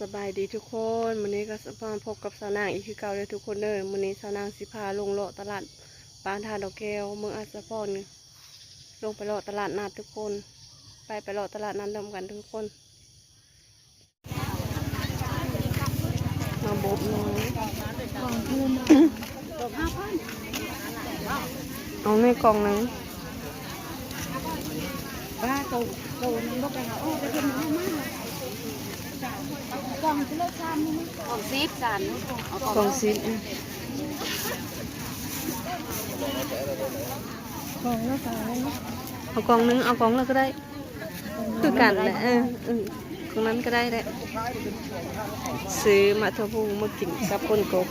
สบายดีทุกคนวันนี้ก็สมาพบกับสาวนางอีกคือเก่าเลยทุกคนเลยวันนี้สาวนางสิพาลงเลาะตลาดบ้านทาดอกแก้วเมืองอัสสพรลงไปเลาะตลาดนัดทุกคน ไปไปเลาะตลาดนัดรวมกันทุกคนมาบบน้อยเอาในกล่องนึงป้าโตโตนึงบ่ไปหาโอ้ไปเป็นหม้ามาก กล่องที่เลิกชามนี่กล่องซีฟกันกล่องซิปกล่องแล้วกันเอากล่องนึงเอากล่องแล้วก็ได้ คือกันแหละเออตรงนั้นก็ได้แหละซื้อมาทพูมากินกับคนกบ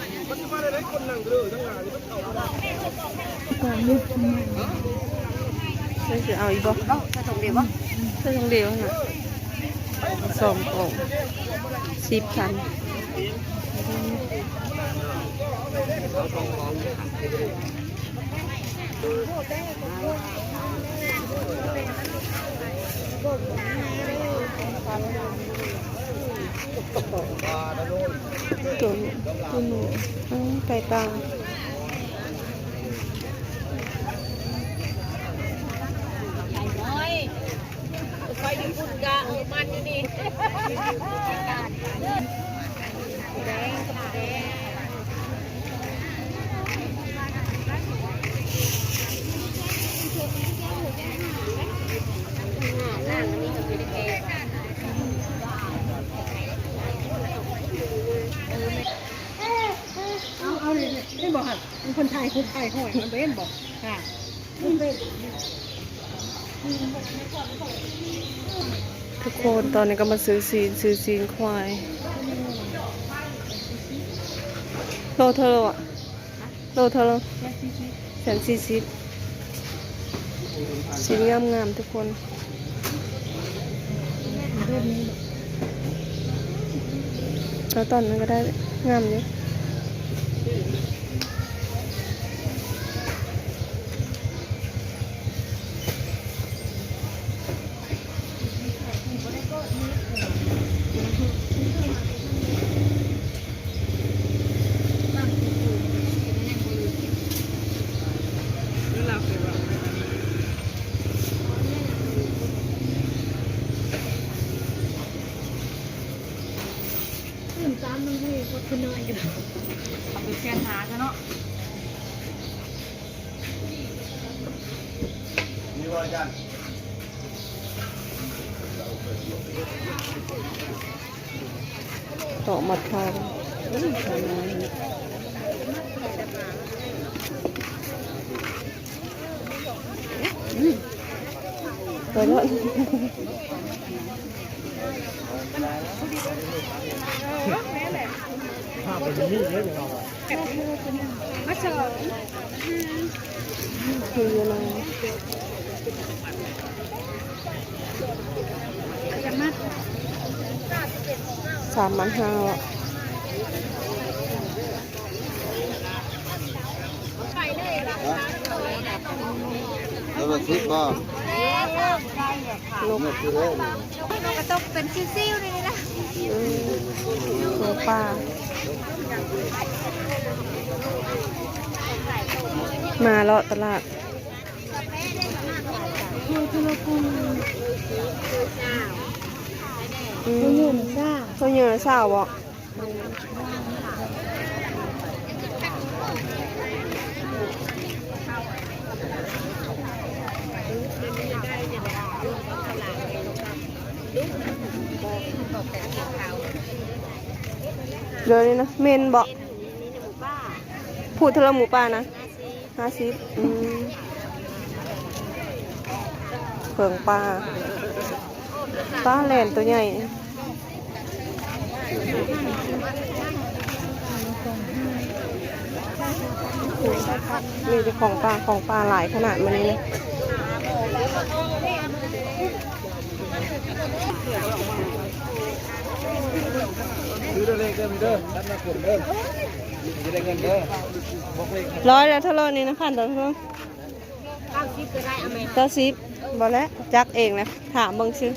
กล่อเอาอีกบ่เอ้าจะส่งเดียววะเพื่อนเดียวนะ สองกล่องสิบพันตัวตัวหนูไก่ตาง น้อยไฟญี่ปุ่นกะเออมันอยู่นี่แดงกับแดงนั่นนี่ก็คือได้แก่ เอาเลยไม่บอกค่ะเป็นคนไทยคนไทยหอยมันเป็นบอกค่ะมันเป็นทุกคนตอนนี้ก็มาซื้อซีนซื้อซีนควายโลเท่าไหร่อะโลเท่าไหร่แสนสี่สิบสีงามงามๆทุกคนแล้วตอนนั้นก็ได้งามอยู่ ตื่นตามมันให้ก็คือน้อยกันเอาไปแช่หาซะเนาะนี่ว่าจันต่อมัดทองไปแล้ว มาเชิญคืออะไรจะมาสามมันห้าอะแล้วมาคิดว่าลกเมื่อคือเรื่องเราก็ต้องเป็นซิ่วๆนี่นะอืมตัวปลามาเลาะตลาดคือคือเราคุณอืคุณมยืนซ่าเขาเยอะสาวบ่ เดี๋ยวนี้นะเมนบ่พูดเทาหมูป่านะห้าสิบเผงปลาปลาแหลนตัวใหญ่มีแต่ของปลาของปลาหลายขนาดมันนี้นะ ซื้อได้เลขเด้อมีเด้อรับมาขนเด้อจะได้เงินเด้อบอกเลขร้อยแล้วเท่าไรนี่นะพันต่อเท่าไหร่เก้าสิบก็ได้เอาไหมเก้าสิบบอกแล้วจักเองนะถามเบิ่งซื้อ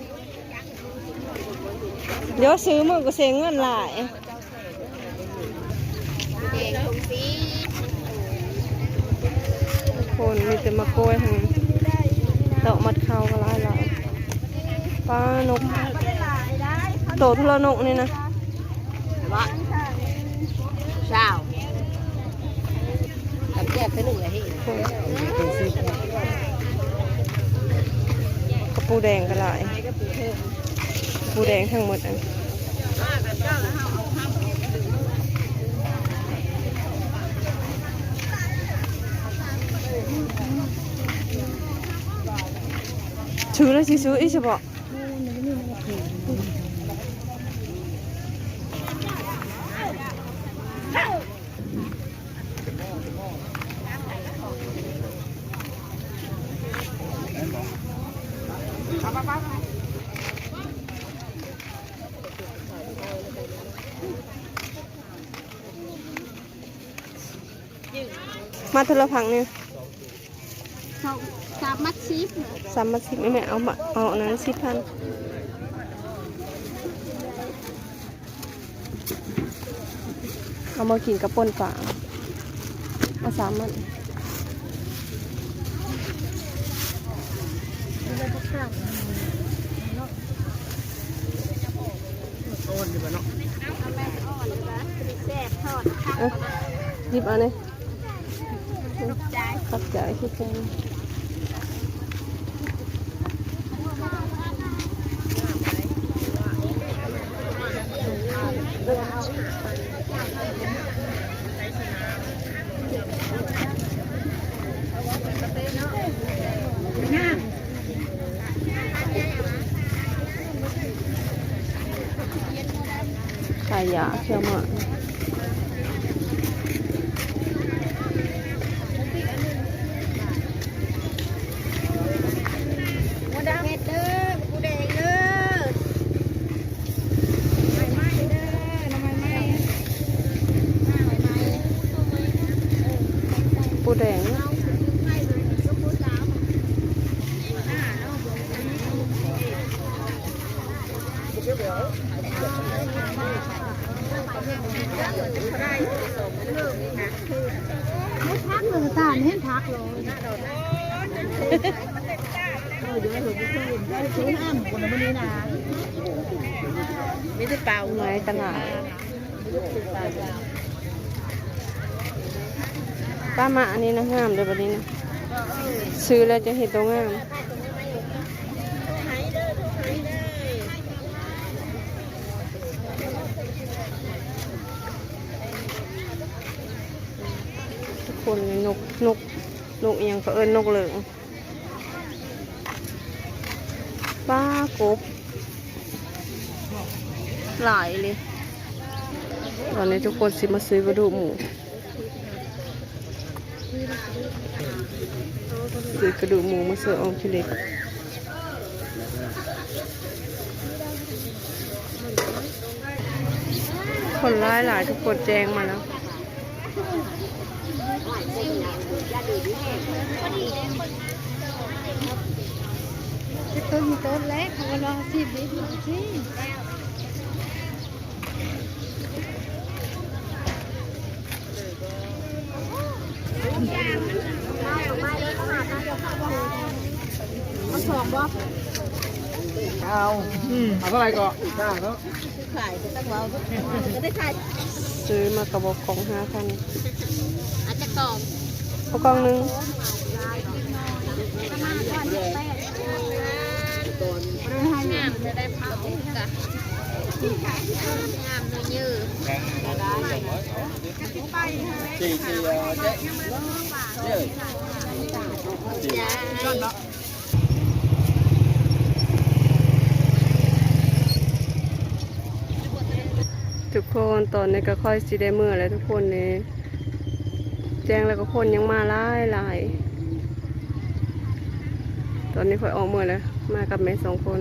เดี๋ยวซื้อมือก็เสียเงินหลายคนมีแต่มะกล้วยทางนั้นดอกมัดเขาก็หลายหลายปลานก โตทุละนกนี่นะว่าเช้ากับแก้ไปหนึ่งเลยที่กระปูแดงก็หลายกระปูแดงทั้งหมดอันซื้อแล้วสิซื้ออีกใช่ป มาเทละพังเนี่ยเขาสามมัดชีฟสามมาสิบไม่แม่เอามาเอาอันนั้นสิบพันเอามากินกับป่นฝาเอาสามมันเอ้ยหยิบเอันนี้ตักใจคิดใจขาย ยาเชื่อมา กูแดงเด้อกูแดงเด้อไม่ไม่เด้อทำไมไม่ ปูแดงพักเลยตาเห็นพักเลย ซื้ออ้ำคนละมื้อนี้นะ ไม่ได้เป้ามาอันนี้นะงามเลยแบบนี้นะซื้อแล้วจะเห็นตัวงามทุกคนนี่นกนกนกเอียงก็เอิญนกเหลืองป้ากบหลายเลยตอนนี้ทุกคนสิมาซื้อกระดูกหมู ซื้อกระดูกหมูมาเสิร์ฟออมพิเล็กคนร้ายหลายทุกคนแจ้งมาแล้วต้นมีต้นเล็กเขาก็รอสิบนิดสิ เอาเอาเท่าไหร่ก่อนข้าเนาะขายก็ต้องเราก็ได้ขายซื้อมากระบอกของห้าพันอาจจะกล่องเอากล่องหนึงประมาณวันที่แปดงามจะได้เผากะงามเนื้อยืดสี่สี่เอ่อเจ๊เจ๊ ทุกคนตอนนี้ก็ค่อยสีได้เมื่อแล้วทุกคนนี่แจ้งแล้วก็คนยังมาหลายหลายตอนนี้ค่อยออกเมื่อแล้วมากับแม่สองคน